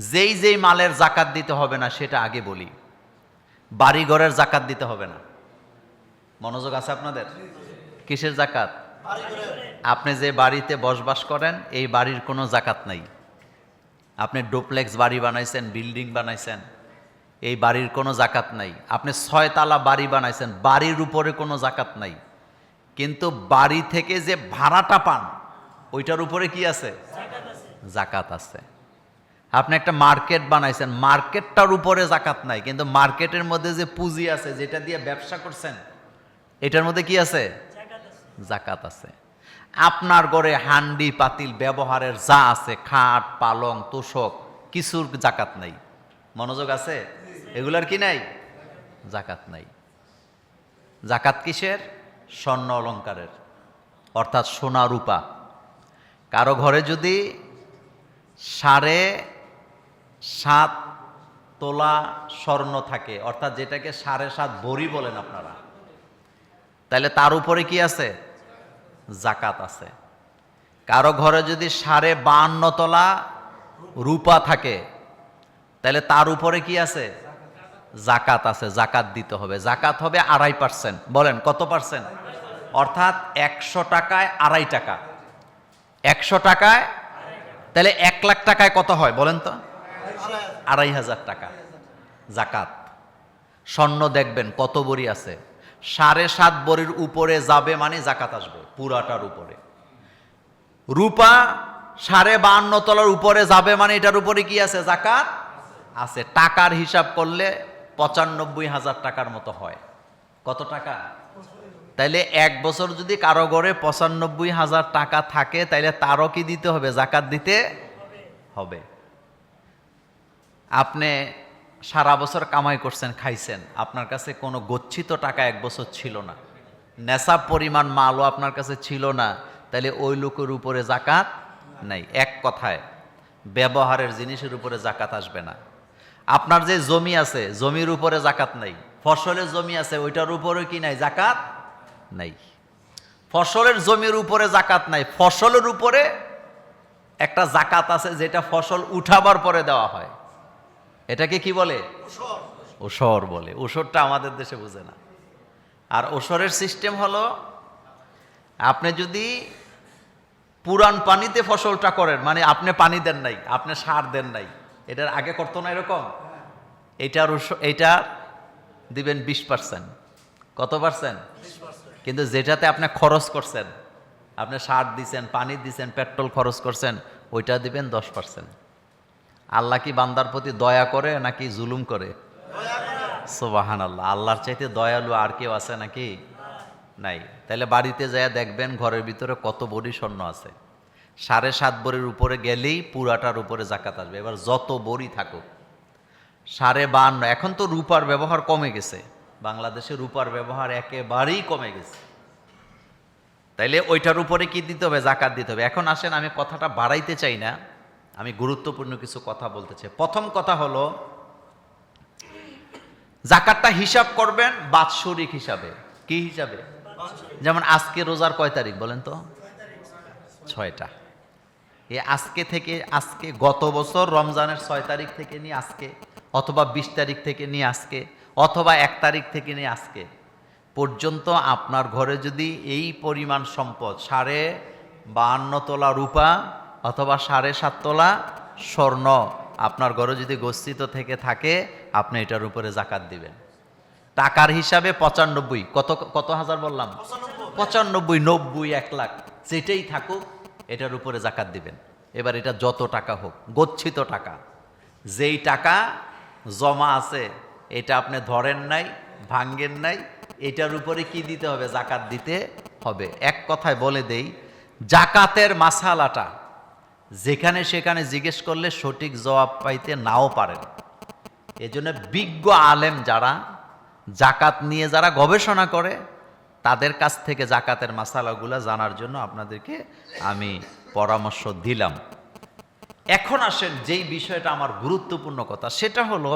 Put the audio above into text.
যেই যেই মালের জাকাত দিতে হবে না, সেটা আগে বলি। বাড়ি ঘরের জাকাত দিতে হবে না। মনোযোগ আছে আপনাদের? কিসের জাকাত? আপনি যে বাড়িতে বসবাস করেন, এই বাড়ির কোনো জাকাত নাই। আপনি ডুপ্লেক্স বাড়ি বানাইছেন, বিল্ডিং বানাইছেন, এই বাড়ির কোনো জাকাত নাই। আপনি ছয়তলা বাড়ি বানাইছেন, বাড়ির উপরে কোনো জাকাত নাই। কিন্তু বাড়ি থেকে যে ভাড়াটা পান, ওইটার উপরে কি আছে? জাকাত আছে। আপনি একটা মার্কেট বানাইছেন মার্কেটটার উপরে জাকাত নাই কিন্তু মার্কেটের মধ্যে যে পুঁজি আছে যেটা দিয়ে ব্যবসা করছেন এটার মধ্যে কি আছে? জাকাত আছে। আপনার ঘরে হান্ডি পাতিল ব্যবহারের যা আছে খাট পালং তোষক কিছুর জাকাত নাই। মনোযোগ আছে? এগুলার কি নাই? জাকাত নাই। জাকাত কিসের? স্বর্ণ অলঙ্কারের অর্থাৎ সোনা রূপা। কারও ঘরে যদি সাড়ে সাত তোলা স্বর্ণ থাকে, অর্থাৎ যেটাকে সাড়ে সাত বড়ি বলেন আপনারা। তাহলে তার উপরে কি আছে? জাকাত আছে। কারও ঘরে যদি সাড়ে বাহান্ন তলা রূপা থাকে তাহলে তার উপরে কি আছে? জাকাত আছে, জাকাত দিতে হবে। জাকাত হবে আড়াই পার্সেন্ট। বলেন, কত পার্সেন্ট? অর্থাৎ একশো টাকায় আড়াই টাকা। একশো টাকায় তাহলে এক লাখ টাকায় কত হয় বলেন তো? আড়াই হাজার টাকা। জাকাত। স্বর্ণ দেখবেন কত বড়ি আছে। সাড়ে সাত বড়ির উপরে যাবে মানে জাকাত আসবে, পুরাটার উপরে। রূপা সাড়ে বাহান্ন তলার উপরে যাবে মানে এটার উপরে কি আছে? জাকাত আছে। টাকার হিসাব করলে পঁচানব্বই হাজার টাকার মতো হয়। কত টাকা? তাইলে এক বছর যদি কারও ঘরে পঁচানব্বই হাজার টাকা থাকে, তাইলে তারও কি দিতে হবে? জাকাত দিতে হবে। আপনি সারা বছর কামাই করছেন, খাইছেন, আপনার কাছে কোনো গচ্ছিত টাকা এক বছর ছিল না। নেশাব পরিমাণ মালও আপনার কাছে ছিল না। তাহলে ওই লোকের উপরে জাকাত নাই। এক কথায়, ব্যবহারের জিনিসের উপরে জাকাত আসবে না। আপনার যে জমি আছে, জমির উপরে জাকাত নাই। ফসলের জমি আছে, ওইটার উপরে কি নাই? জাকাত নাই। ফসলের জমির উপরে জাকাত নাই। ফসলের উপরে একটা জাকাত আছে, যেটা ফসল উঠাবার পরে দেওয়া হয়। এটাকে কি বলে? ওসর বলে। ওসরটা আমাদের দেশে বুঝে না। আর ওসরের সিস্টেম হলো আপনি যদি পুরান পানিতে ফসলটা করেন মানে আপনি পানি দেন নাই আপনি সার দেন নাই এটার আগে করতো না এরকম? এটার ওস- এইটার দিবেন বিশ পার্সেন্ট কত পার্সেন্ট কিন্তু যেটাতে আপনি খরচ করছেন আপনি সার দিছেন পানি দিছেন পেট্রোল খরচ করছেন ওইটা দিবেন দশ পার্সেন্ট আল্লাহ কি বান্দার প্রতি দয়া করে নাকি জুলুম করে? সোবাহান আল্লাহ আল্লাহর চাইতে দয়ালু আর কেউ আছে নাকি? নাই। তাহলে বাড়িতে যায় দেখবেন ঘরের ভিতরে কত বড়ি স্বর্ণ আছে। সাড়ে সাত বড়ির উপরে গেলেই পুরাটার উপরে জাকাত আসবে। এবার যত বড়ি থাকুক। সাড়ে বান্ন এখন তো রূপার ব্যবহার কমে গেছে। বাংলাদেশে রূপার ব্যবহার একেবারেই কমে গেছে। তাইলে ওইটার উপরে কি দিতে হবে? জাকাত দিতে হবে। এখন আসেন, আমি কথাটা বাড়াইতে চাই না। আমি গুরুত্বপূর্ণ কিছু কথা বলতে চাই। প্রথম কথা হলো, জাকাতটা হিসাব করবেন বাৎসরিক হিসাবে। কি হিসাবে? যেমন আজকে রোজার কয় তারিখ বলেন তো? ছয়টা। এ আজকে থেকে, আজকে গত বছর রমজানের ছয় তারিখ থেকে নিয়ে আজকে, অথবা বিশ তারিখ থেকে নিয়ে আজকে, অথবা এক তারিখ থেকে নিয়ে আজকে পর্যন্ত আপনার ঘরে যদি এই পরিমাণ সম্পদ, সাড়ে বাহান্ন তোলা রূপা অথবা সাড়ে সাত তোলা স্বর্ণ আপনার ঘরে যদি গচ্ছিত থেকে থাকে, আপনি এটার উপরে জাকাত দিবেন। টাকার হিসাবে পঁচানব্বই, কত কত হাজার বললাম? পঁচানব্বই, নব্বই, এক লাখ, যেটাই থাকুক, এটার উপরে জাকাত দিবেন। এবার এটা যত টাকা হোক, গচ্ছিত টাকা। যেই টাকা জমা আছে, এটা আপনি ধরেন নাই, ভাঙ্গেন নাই, এটার উপরে কি দিতে হবে? জাকাত দিতে হবে। এক কথায় বলে দেই, জাকাতের মাসালাটা যেখানে সেখানে জিজ্ঞেস করলে সঠিক জবাব পাইতে নাও পারেন এজন্য বিজ্ঞ আলেম যারা জাকাত নিয়ে যারা গবেষণা করে, তাদের কাছ থেকে জাকাতের মাসালাগুলো জানার জন্য আপনাদেরকে আমি পরামর্শ দিলাম। এখন আসেন যেই বিষয়টা আমার গুরুত্বপূর্ণ কথা, সেটা হলো